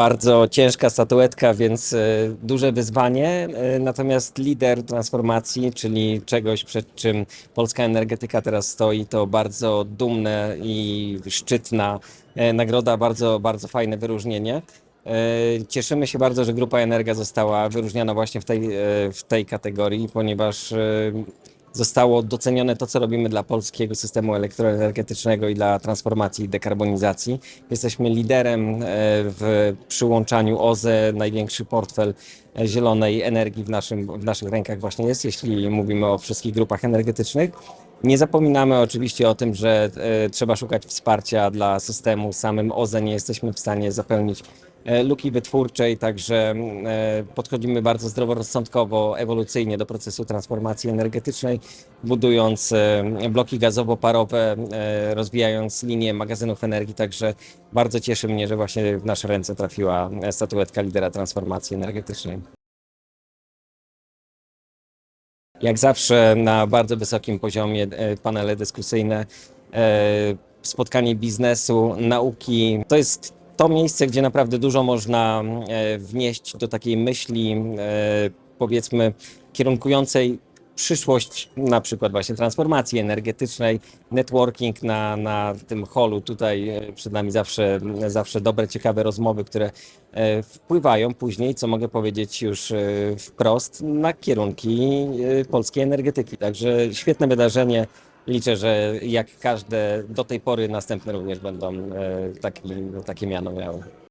bardzo ciężka statuetka, więc e, duże wyzwanie. E, Natomiast lider transformacji, czyli czegoś, przed czym polska energetyka teraz stoi, to bardzo dumne i szczytna e, nagroda, bardzo, bardzo fajne wyróżnienie. Cieszymy się bardzo, że Grupa Energa została wyróżniona właśnie w tej, w tej kategorii, ponieważ zostało docenione to, co robimy dla polskiego systemu elektroenergetycznego i dla transformacji i dekarbonizacji. Jesteśmy liderem e, w przyłączaniu OZE, największy portfel zielonej energii w, naszym, w naszych rękach właśnie jest, jeśli mówimy o wszystkich grupach energetycznych. Nie zapominamy oczywiście o tym, że e, trzeba szukać wsparcia dla systemu. Samym OZE nie jesteśmy w stanie zapełnić e, luki wytwórczej, także e, podchodzimy bardzo zdroworozsądkowo, ewolucyjnie do procesu transformacji energetycznej, budując bloki gazowo-parowe, rozwijając linię magazynów energii, także bardzo cieszy mnie, że właśnie w nasze ręce trafiła statuetka lidera transformacji energetycznej. Jak zawsze na bardzo wysokim poziomie e, panele dyskusyjne, e, spotkanie biznesu, nauki. To jest to miejsce, gdzie naprawdę dużo można e, wnieść do takiej myśli, powiedzmy, kierunkującej przyszłość, na przykład właśnie transformacji energetycznej, networking na, na tym holu. Tutaj e, przed nami zawsze, zawsze dobre, ciekawe rozmowy, które e, wpływają później, co mogę powiedzieć już e, wprost, na kierunki polskiej energetyki. Także świetne wydarzenie. Liczę, że jak każde do tej pory następne również będą e, taki, takie miano miały.